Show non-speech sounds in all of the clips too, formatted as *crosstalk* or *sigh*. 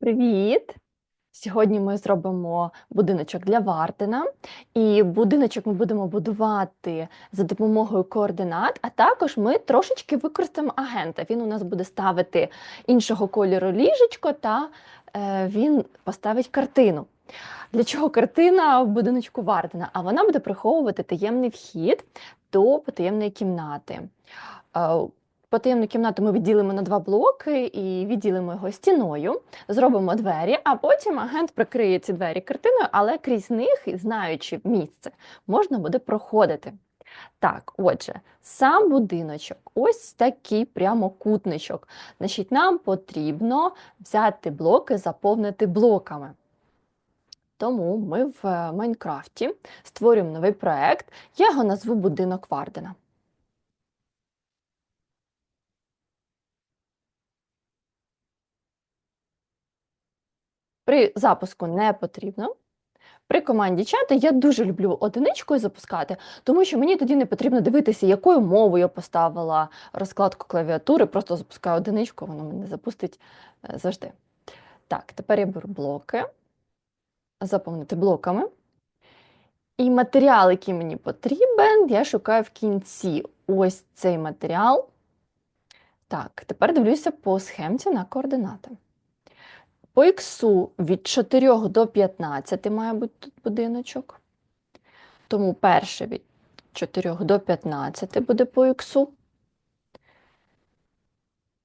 Привіт! Сьогодні ми зробимо будиночок для Вартина, і будиночок ми будемо будувати за допомогою координат, а також ми трошечки використаємо агента. Він у нас буде ставити іншого кольору ліжечко та е, він поставить картину. Для чого картина в будиночку Вартина? А вона буде приховувати таємний вхід до потаємної кімнати. Потаємну кімнату ми відділимо на два блоки і відділимо його стіною, зробимо двері, а потім агент прикриє ці двері картиною, але крізь них, знаючи місце, можна буде проходити. Так, отже, сам будиночок, ось такий прямокутничок. Значить, нам потрібно взяти блоки, заповнити блоками. Тому ми в е, Майнкрафті створюємо новий проект, я його назву будинок Вардена. При запуску не потрібно. При команді чати я дуже люблю одиничкою запускати, тому що мені тоді не потрібно дивитися, якою мовою я поставила розкладку клавіатури, просто запускаю одиничку, воно мене запустить е, завжди. Так, тепер я беру блоки, заповнити блоками. І матеріал, який мені потрібен, я шукаю в кінці ось цей матеріал. Так, тепер дивлюся по схемці на координати. По іксу від 4 до 15 має бути тут будиночок. Тому перше від 4 до 15 буде по іксу.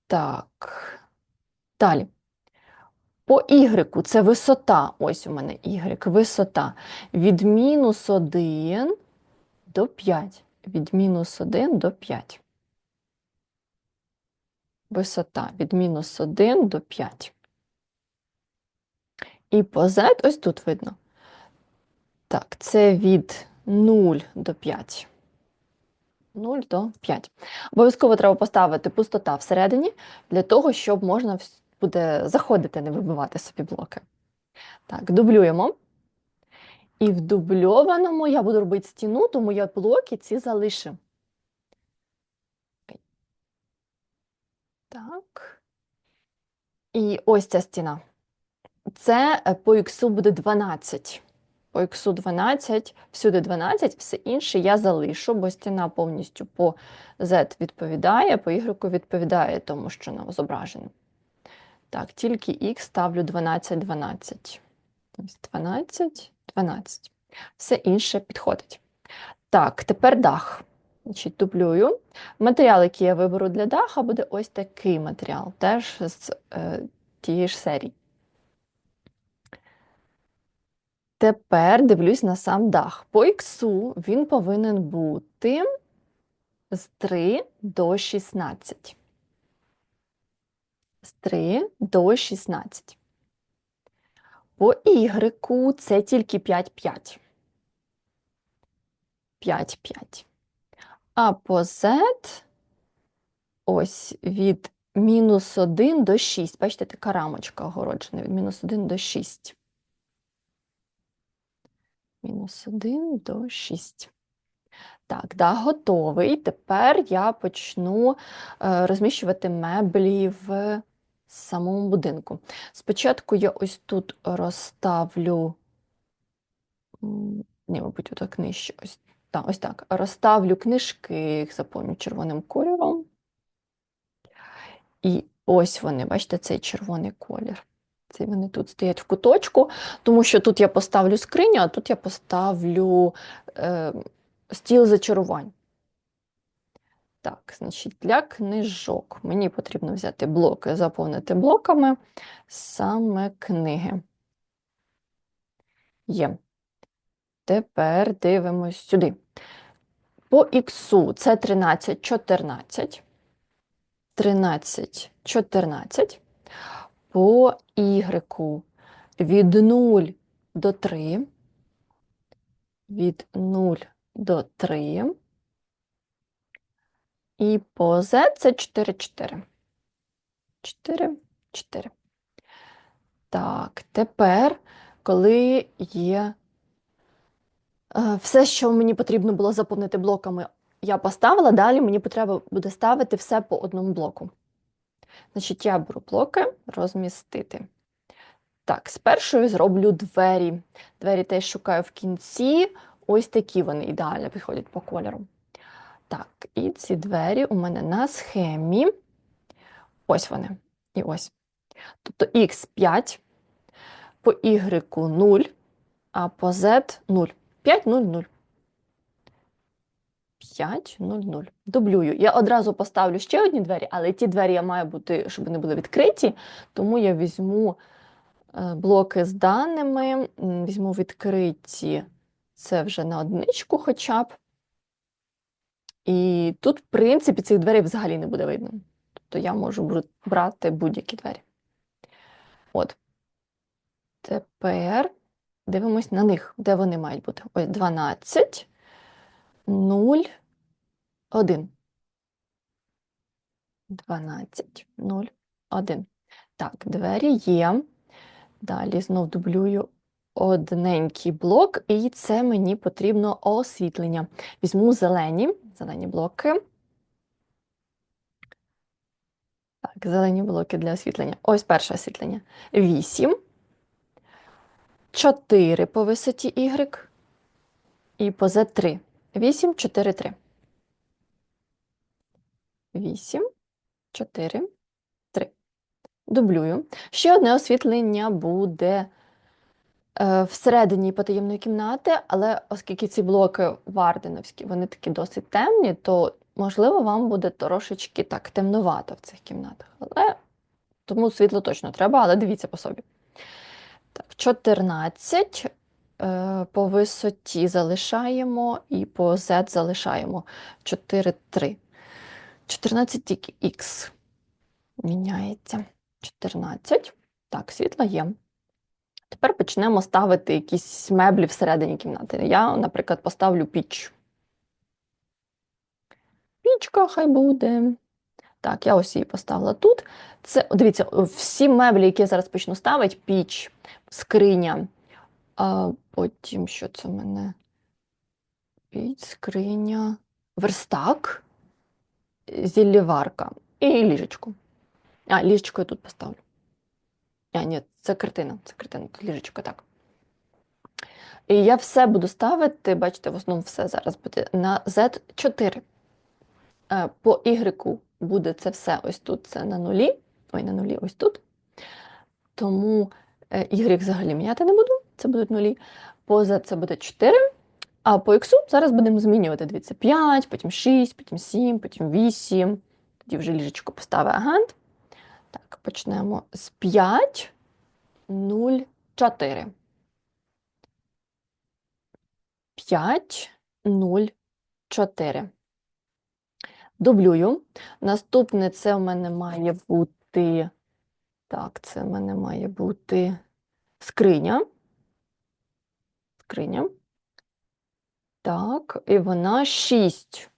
Так. Далі. По Y це висота. Ось у мене Y, висота. Від мінус 1 до 5. Від мінус 1 до 5. Висота від мінус 1 до 5. І по Z ось тут видно. Так, це від 0 до 5. 0 до 5. Обов'язково треба поставити пустота всередині, для того, щоб можна буде заходити, не вибивати собі блоки. Так, дублюємо. І в дубльованому я буду робити стіну, тому я блоки ці залишив. Так. І ось ця стіна. Це е, по іксу буде 12. По іксу 12, всюди 12, все інше я залишу, бо стіна повністю по Z відповідає, по Y відповідає тому, що нам зображено. Так, тільки X ставлю 12, 12. 12, 12. Все інше підходить. Так, тепер дах. Значить, дублюю. Матеріал, який я виберу для даха, буде ось такий матеріал, теж з е, тієї ж серії. Тепер дивлюсь на сам дах. По іксу він повинен бути з 3 до 16. З 3 до 16. По Y це тільки 5, 5. 5, 5. А по Z ось від мінус 1 до 6. Бачите, така рамочка огороджена від мінус 1 до 6. Мінус 1 до 6. Так, да, готовий. Тепер я почну е, розміщувати меблі в самому будинку. Спочатку я ось тут розставлю, ні, мабуть, отак нижче. Ось, та, ось так. Розставлю книжки, їх заповню червоним кольором. І ось вони, бачите, цей червоний колір. Це вони тут стоять в куточку, тому що тут я поставлю скриню, а тут я поставлю е, стіл зачарувань. Так, значить, для книжок мені потрібно взяти блоки, заповнити блоками саме книги. Є. Тепер дивимось сюди. По іксу це 13, 14. 13, 14. По Y від 0 до 3. Від 0 до 3. І по Z це 4, 4. 4, 4. Так, тепер, коли є е, все, що мені потрібно було заповнити блоками, я поставила, далі мені потреба буде ставити все по одному блоку. Значить, я беру блоки, розмістити. Так, спершу зроблю двері. Двері теж шукаю в кінці. Ось такі вони ідеально підходять по кольору. Так, і ці двері у мене на схемі. Ось вони. І ось. Тобто Х5, по Y 0, а по Z 0. 5, 0, 0. 5, 0, 0. Дублюю. Я одразу поставлю ще одні двері, але ті двері я маю бути, щоб вони були відкриті, тому я візьму е, блоки з даними, візьму відкриті, це вже на одничку хоча б. І тут, в принципі, цих дверей взагалі не буде видно. Тобто я можу брати будь-які двері. От. Тепер дивимось на них, де вони мають бути. Ось 12, 0, 1. 12, 0, 1. Так, двері є. Далі знов дублюю одненький блок, і це мені потрібно освітлення. Візьму зелені, зелені блоки. Так, зелені блоки для освітлення. Ось перше освітлення. 8, 4 по висоті Y і по Z 3. 8, 4, 3. 8, 4, 3. Дублюю. Ще одне освітлення буде е, всередині потаємної кімнати, але оскільки ці блоки варденовські, вони такі досить темні, то можливо вам буде трошечки так темнувато в цих кімнатах. Але тому світло точно треба, але дивіться по собі. Так, 14 е, по висоті залишаємо і по Z залишаємо 4, 3. 14Х міняється. 14. Так, світло є. Тепер почнемо ставити якісь меблі всередині кімнати. Я, наприклад, поставлю піч. Пічка хай буде. Так, я ось її поставила тут. Це, дивіться, всі меблі, які я зараз почну ставити, піч, скриня. А потім, що це в мене? Піч, скриня, верстак, зілліварка і ліжечко. А, ліжечко я тут поставлю. А, ні, це картина, це картина, тут ліжечко, так. І я все буду ставити, бачите, в основному все зараз буде на Z4. Е, По Y буде це все ось тут, це на нулі. Ой, на нулі ось тут. Тому е, Y взагалі міняти не буду, це будуть нулі. По Z це буде 4. А по X зараз будемо змінювати. Дивіться, 5, потім 6, потім 7, потім 8. Тоді вже ліжечко поставить агент. Так, почнемо з 5, 0, 4. 5, 0, 4. Дублюю. Наступне це в мене має бути. Так, це в мене має бути скриня. Скриня. Так, і вона 6.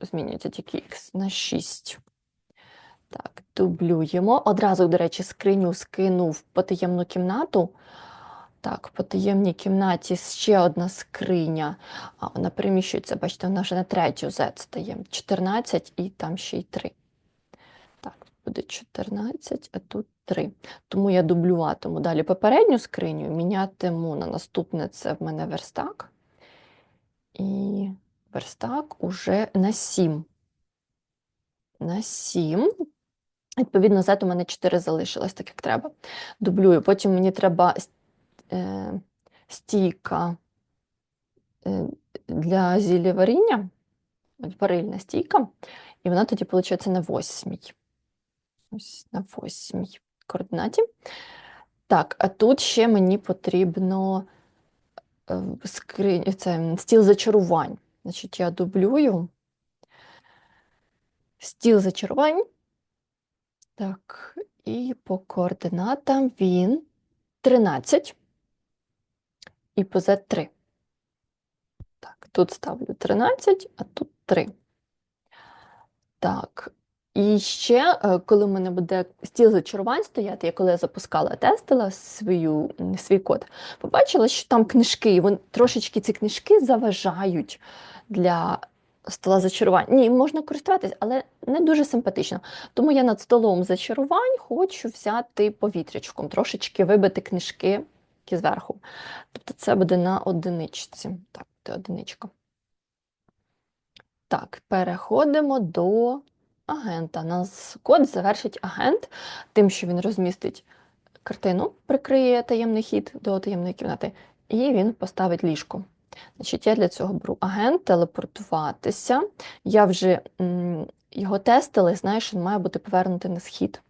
Змінюється тільки Х на 6. Так, дублюємо. Одразу, до речі, скриню скину в потаємну кімнату. Так, в потаємній кімнаті ще одна скриня. Вона переміщується, бачите, вона вже на третю Z стає. 14 і там ще й 3. Буде 14, а тут 3. Тому я дублюватиму далі попередню скриню, мінятиму на наступне це в мене верстак. І верстак уже на 7. На 7. Відповідно, Z у мене 4 залишилось, так як треба. Дублюю. Потім мені треба е, стійка е, для зілля варіння, варильна стійка, і вона тоді, виходить, на восьмій. Ось на восьмій координаті. Так, а тут ще мені потрібно е, скринь, це, стіл зачарувань. Значить, я дублюю стіл зачарувань. Так, і по координатам він 13 і по Z 3. Так, тут ставлю 13, а тут 3. Так, і ще, е, коли в мене буде стіл зачарувань стояти, я коли я запускала, тестила свою, свій код, побачила, що там книжки, і вон, трошечки ці книжки заважають для стола зачарувань. Ні, можна користуватись, але не дуже симпатично. Тому я над столом зачарувань хочу взяти повітрячком, трошечки вибити книжки які зверху. Тобто це буде на одиничці. Так, буде одиничка. Так, переходимо до агента. Нас код завершить агент тим, що він розмістить картину, прикриє таємний хід до таємної кімнати, і він поставить ліжко. Значить, я для цього беру агент, телепортуватися. Я вже м, його тестила, і знаю, що він має бути повернутий на схід.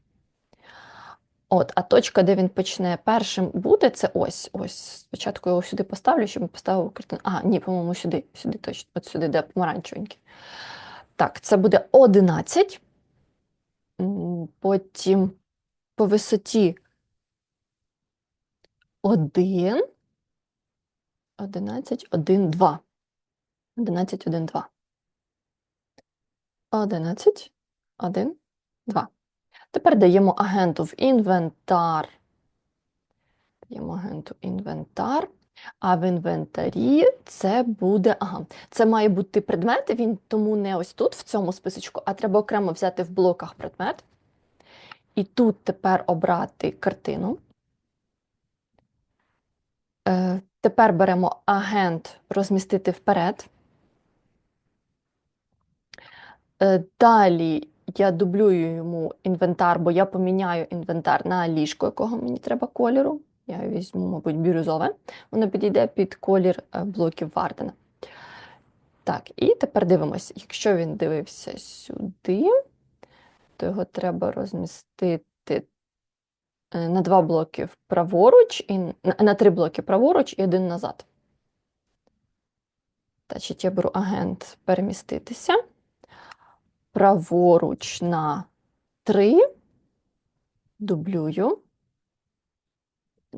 От, а точка, де він почне першим бути, це ось. Ось. Спочатку його сюди поставлю, щоб він поставив картину. А, ні, по-моєму, сюди, сюди точно, от сюди, де помаранчевенький. Так, це буде 11. Потім по висоті 1. 11, 1, 2. 11, 1, 2. 11, 1, 2. Тепер даємо агенту в інвентар. Даємо агенту інвентар. А в інвентарі це буде. Ага, це має бути предмет, він тому не ось тут, в цьому списочку, а треба окремо взяти в блоках предмет. І тут тепер обрати картину. Е, Тепер беремо агент розмістити вперед. Е, Далі я дублюю йому інвентар, бо я поміняю інвентар на ліжко, якого мені треба кольору. Я візьму, мабуть, бірюзове. Воно підійде під колір е, блоків Вардена. Так, і тепер дивимось, якщо він дивився сюди, то його треба розмістити е, на два блоки праворуч, і на три блоки праворуч і один назад. Значить, я беру агент переміститися праворуч на 3, дублюю,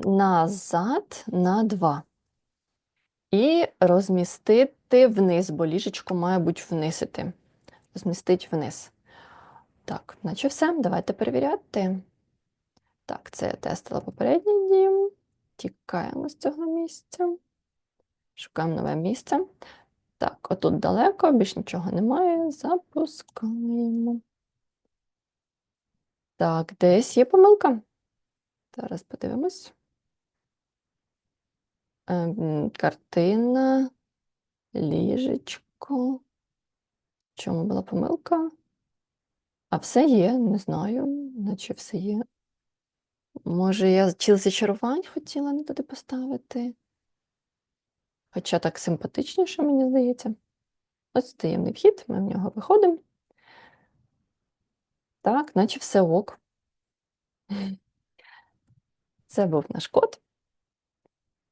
назад на 2. І розмістити вниз, бо ліжечко має бути вниз іти. Вниз. Так, наче все. Давайте перевіряти. Так, це я тестила попередній дім. Тікаємо з цього місця. Шукаємо нове місце. Так, отут далеко, більш нічого немає. Запускаємо. Так, десь є помилка. Зараз подивимось. Картина, ліжечко. Чому була помилка? А все є, не знаю, наче все є. Може, я чіл зачарувань хотіла не туди поставити. Хоча так симпатичніше, мені здається. Ось таємний вхід, ми в нього виходимо. Так, наче все ок. *laughs* Це був наш код.